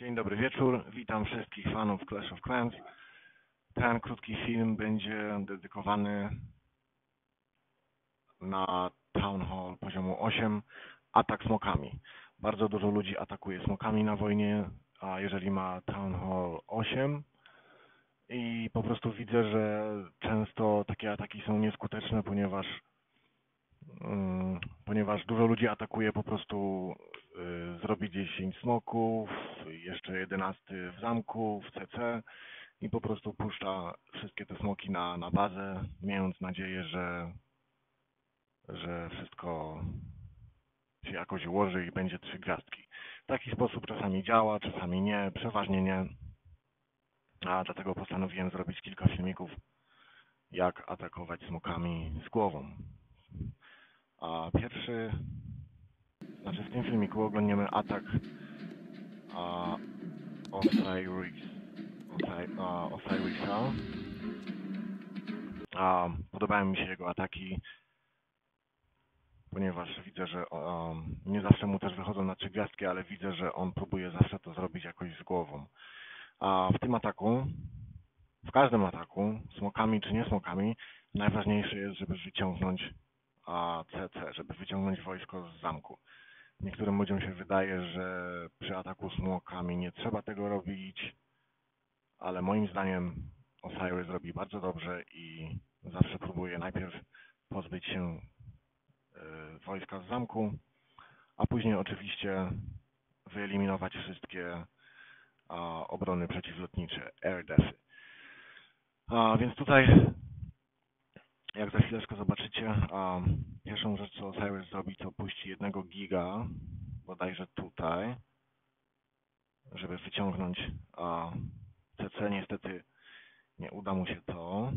Dzień dobry wieczór. Witam wszystkich fanów Clash of Clans. Ten krótki film będzie dedykowany na Town Hall poziomu 8 atak smokami. Bardzo dużo ludzi atakuje smokami na wojnie, a jeżeli ma Town Hall 8 i po prostu widzę, że często takie ataki są nieskuteczne, ponieważ ponieważ dużo ludzi atakuje po prostu y, zrobi 10 smoków, jeszcze 11 w zamku, w CC i po prostu puszcza wszystkie te smoki na, na bazę, mając nadzieję, że, że wszystko się jakoś ułoży i będzie trzy gwiazdki. Taki sposób czasami działa, czasami nie, przeważnie nie. A dlatego postanowiłem zrobić kilka filmików, jak atakować smokami z głową. A pierwszy, znaczy w tym filmiku oglądniemy atak a, Osiris, Osir- a, Osirisa. A, podobają mi się jego ataki, ponieważ widzę, że um, nie zawsze mu też wychodzą na trzy gwiazdki, ale widzę, że on próbuje zawsze to zrobić jakoś z głową. A w tym ataku, w każdym ataku, smokami czy nie smokami, najważniejsze jest, żeby wyciągnąć a, CC, żeby wyciągnąć wojsko z zamku. Niektórym ludziom się wydaje, że przy ataku smokami nie trzeba tego robić, ale moim zdaniem Osiris robi bardzo dobrze i zawsze próbuje najpierw pozbyć się y, wojska z zamku, a później oczywiście wyeliminować wszystkie obrony przeciwlotnicze, air defy. A, więc tutaj, jak za chwileczkę zobaczycie, a, pierwszą rzecz, co Osiris zrobi, to puści jednego giga, bodajże tutaj, żeby wyciągnąć a, CC. Niestety nie uda mu się to,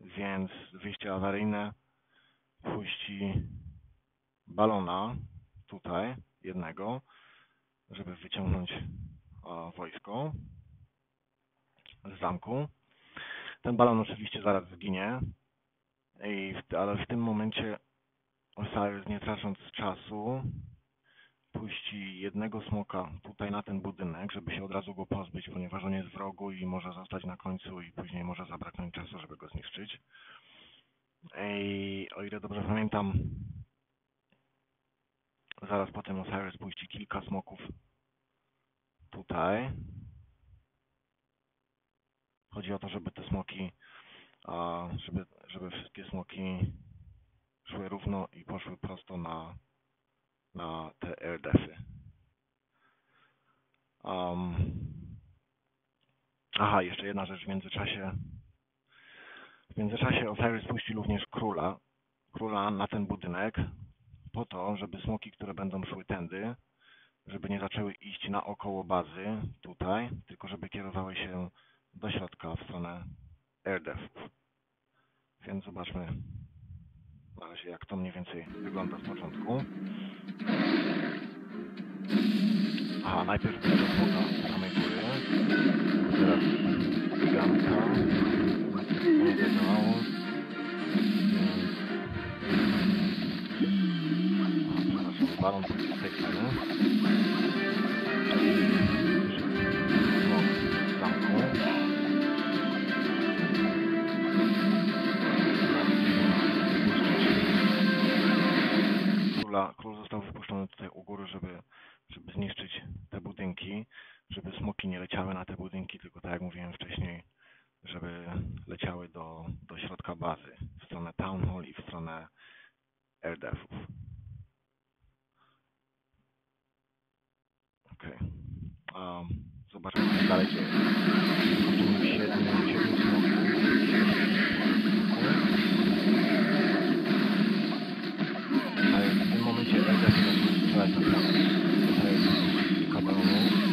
więc wyjście awaryjne puści balona tutaj, jednego, żeby wyciągnąć a, wojsko z zamku. Ten balon oczywiście zaraz zginie, i w, ale w tym momencie Osiris, nie tracąc czasu, puści jednego smoka tutaj na ten budynek, żeby się od razu go pozbyć, ponieważ on jest w rogu i może zostać na końcu i później może zabraknąć czasu, żeby go zniszczyć. I o ile dobrze pamiętam, zaraz potem Osiris puści kilka smoków tutaj. Chodzi o to, żeby te smoki, a, żeby, żeby wszystkie smoki szły równo i poszły prosto na, na te defy. Um, aha, jeszcze jedna rzecz w międzyczasie. W międzyczasie Osiris puści również króla, króla na ten budynek, po to, żeby smoki, które będą szły tędy, żeby nie zaczęły iść naokoło bazy tutaj, tylko żeby kierowały się do środka w stronę airdefów. Więc zobaczmy na razie jak to mniej więcej wygląda z początku. Aha, najpierw będzie smoka z samej góry. Teraz gigantka. Nie. Aha, przepraszam, balon z tej strony. Budynki, żeby smoki nie leciały na te budynki, tylko tak jak mówiłem wcześniej, żeby leciały do, do środka bazy, w stronę Town Hall i w stronę airdefów. Okej. Okay. Zobaczymy, co dalej dzieje. Zobaczymy w tym momencie airdefy zaczną strzelać na prawo. Tutaj jest kilka balonów.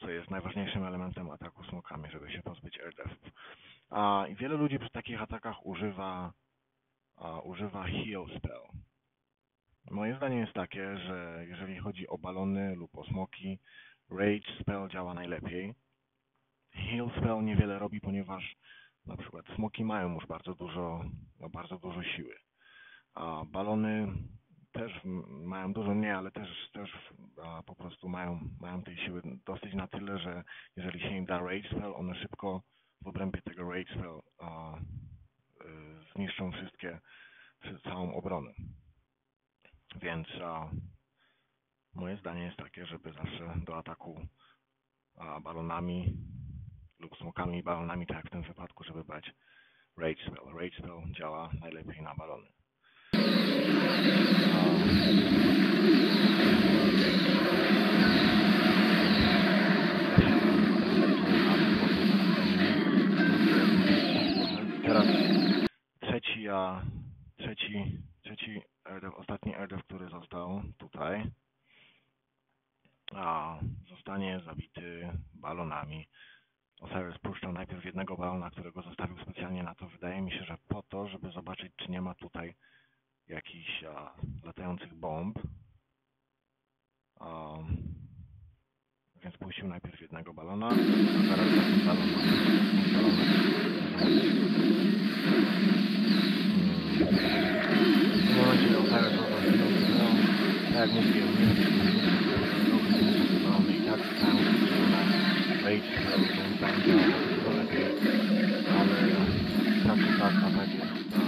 Co jest najważniejszym elementem ataku smokami, żeby się pozbyć airdefów. A, wiele ludzi przy takich atakach używa, a, używa heal spell. Moje zdanie jest takie, że jeżeli chodzi o balony lub o smoki, rage spell działa najlepiej. Heal spell niewiele robi, ponieważ na przykład smoki mają już bardzo dużo, no, bardzo dużo siły. A balony też mają dużo mniej, ale też, też po prostu mają, mają tej siły dosyć na tyle, że jeżeli się im da Rage Spell, one szybko w obrębie tego Rage Spell a, y, zniszczą wszystkie, wszy- całą obronę. Więc a, moje zdanie jest takie, żeby zawsze do ataku a, balonami lub smokami i balonami, tak jak w tym wypadku, żeby brać Rage Spell. Rage Spell działa najlepiej na balony. Teraz trzeci, a trzeci, trzeci Airdev, ostatni Airdev, który został tutaj, a zostanie zabity balonami. Osiris puszczał najpierw jednego balona, którego zostawił specjalnie na to. Wydaje mi się, że po to, żeby zobaczyć, czy nie ma tutaj jakichś a, latających bomb. A, więc puścił najpierw jednego balona, a zaraz taki balon W tym momencie Osiris tak jak mówiłem, nie wiem, balony i tak zostają strzelone. Rage Spell, moim zdaniem działa dużo lepiej, ale tak czy tak atak jest a,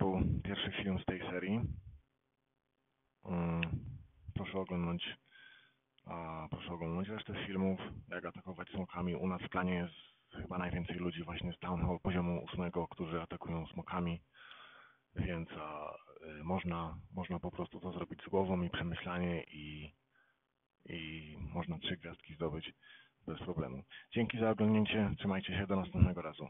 był pierwszy film z tej serii. Mm, Proszę oglądać, a, proszę oglądać resztę filmów, jak atakować smokami. U nas w planie jest chyba najwięcej ludzi właśnie z Town Hall poziomu ósmego, którzy atakują smokami, więc y, można, można po prostu to zrobić z głową i przemyślanie i, i można trzy gwiazdki zdobyć bez problemu. Dzięki za oglądnięcie, trzymajcie się, do następnego razu.